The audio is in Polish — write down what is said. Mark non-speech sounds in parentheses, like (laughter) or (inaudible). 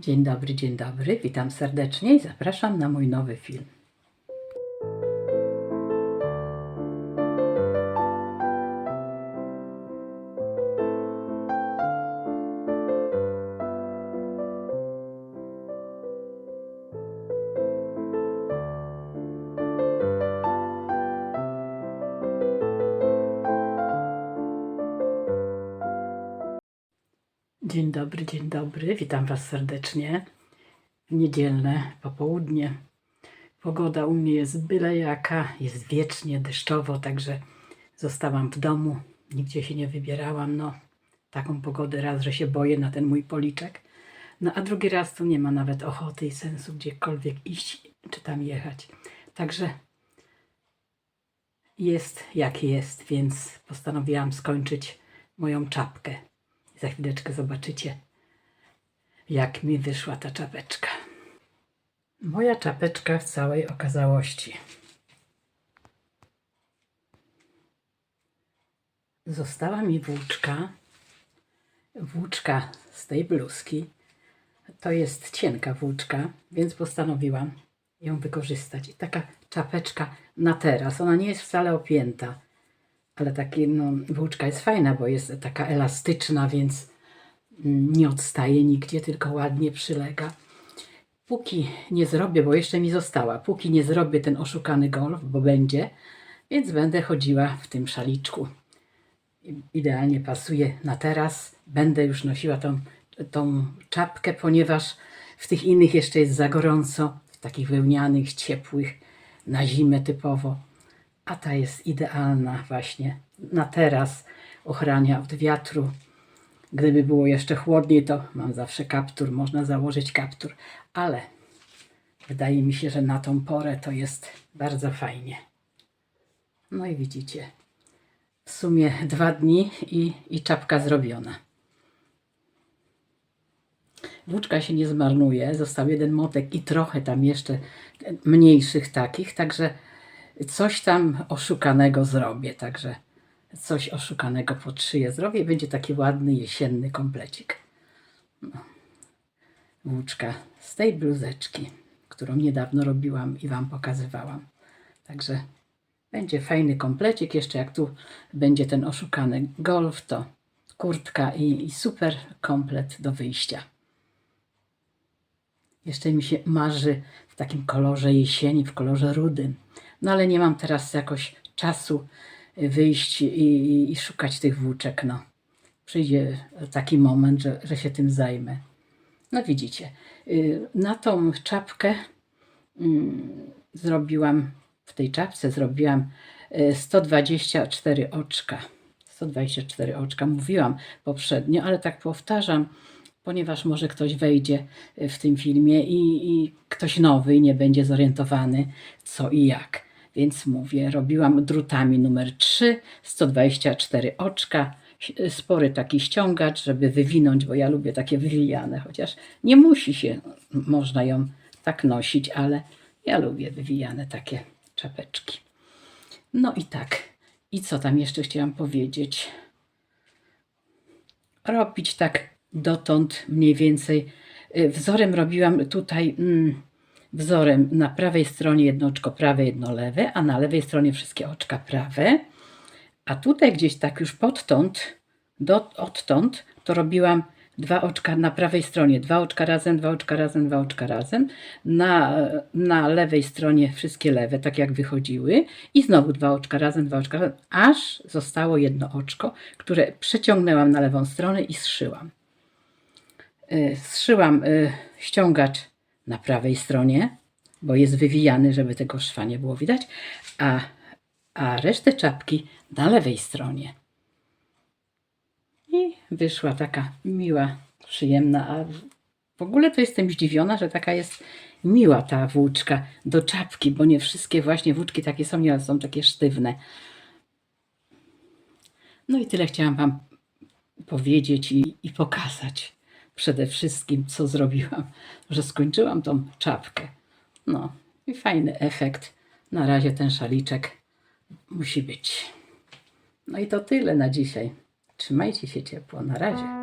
Dzień dobry, dzień dobry. Witam serdecznie i zapraszam na mój nowy film. Dzień dobry, dzień dobry. Witam Was serdecznie. Niedzielne popołudnie. Pogoda u mnie jest byle jaka, jest wiecznie deszczowo, także zostałam w domu. Nigdzie się nie wybierałam. No, taką pogodę raz, że się boję na ten mój policzek. No a drugi raz to nie ma nawet ochoty i sensu gdziekolwiek iść czy tam jechać. Także jest jak jest, więc postanowiłam skończyć moją czapkę. Za chwileczkę zobaczycie, jak mi wyszła ta czapeczka. Moja czapeczka w całej okazałości. Została mi włóczka. Włóczka z tej bluzki. To jest cienka włóczka, więc postanowiłam ją wykorzystać. I taka czapeczka na teraz. Ona nie jest wcale opięta ale taki, no, włóczka jest fajna, bo jest taka elastyczna, więc nie odstaje nigdzie, tylko ładnie przylega. Póki nie zrobię, bo jeszcze mi została, póki nie zrobię ten oszukany golf, bo będzie, więc będę chodziła w tym szaliczku. Idealnie pasuje na teraz. Będę już nosiła tą, tą czapkę, ponieważ w tych innych jeszcze jest za gorąco, w takich wełnianych, ciepłych, na zimę typowo. A ta jest idealna właśnie na teraz. Ochrania od wiatru. Gdyby było jeszcze chłodniej, to mam zawsze kaptur, można założyć kaptur, ale wydaje mi się, że na tą porę to jest bardzo fajnie. No i widzicie, w sumie dwa dni i, i czapka zrobiona. Włóczka się nie zmarnuje, został jeden motek i trochę tam jeszcze mniejszych takich, także coś tam oszukanego zrobię, także coś oszukanego pod szyję zrobię będzie taki ładny jesienny komplecik. No. Włóczka z tej bluzeczki, którą niedawno robiłam i Wam pokazywałam. Także będzie fajny komplecik, jeszcze jak tu będzie ten oszukany golf, to kurtka i, i super komplet do wyjścia. Jeszcze mi się marzy w takim kolorze jesieni, w kolorze rudym. No ale nie mam teraz jakoś czasu y, wyjść i, i, szukać tych włóczek. No. Przyjdzie taki moment, że, że się tym zajmę. No widzicie, y, na tą czapkę mm, zrobiłam, w tej czapce zrobiłam y, 124 oczka. 124 oczka mówiłam poprzednio, ale tak powtarzam, ponieważ może ktoś wejdzie y, w tym filmie i, i ktoś nowy nie będzie zorientowany co i jak. Więc mówię, robiłam drutami numer 3, 124 oczka, spory taki ściągacz, żeby wywinąć, bo ja lubię takie wywijane, chociaż nie musi się, można ją tak nosić, ale ja lubię wywijane takie czapeczki. No i tak. I co tam jeszcze chciałam powiedzieć? robić tak dotąd mniej więcej. Y, Wzorem robiłam tutaj mm, wzorem na prawej stronie jedno oczko prawe, jedno lewe, a na lewej stronie wszystkie oczka prawe. A tutaj gdzieś tak już podtąd, do, odtąd, to robiłam dwa oczka na prawej stronie, dwa oczka razem, dwa oczka razem, dwa oczka razem. Na, na lewej stronie wszystkie lewe, tak jak wychodziły. I znowu dwa oczka razem, dwa oczka razem, aż zostało jedno oczko, które przeciągnęłam na lewą stronę i zszyłam. Y, Zszyłam y, ściągacz na prawej stronie, bo jest wywijany, żeby tego szwa nie było widać, a, a resztę czapki na lewej stronie. I wyszła taka miła, przyjemna, a w- ogóle to jestem zdziwiona, że taka jest miła ta włóczka do czapki, bo nie wszystkie właśnie włóczki takie są, nie są takie sztywne. No i tyle chciałam Wam powiedzieć i, i pokazać przede wszystkim, co zrobiłam, (laughs) że skończyłam tą czapkę. No i fajny efekt. Na razie ten szaliczek musi być. No i to tyle na dzisiaj. Trzymajcie się ciepło. Na razie.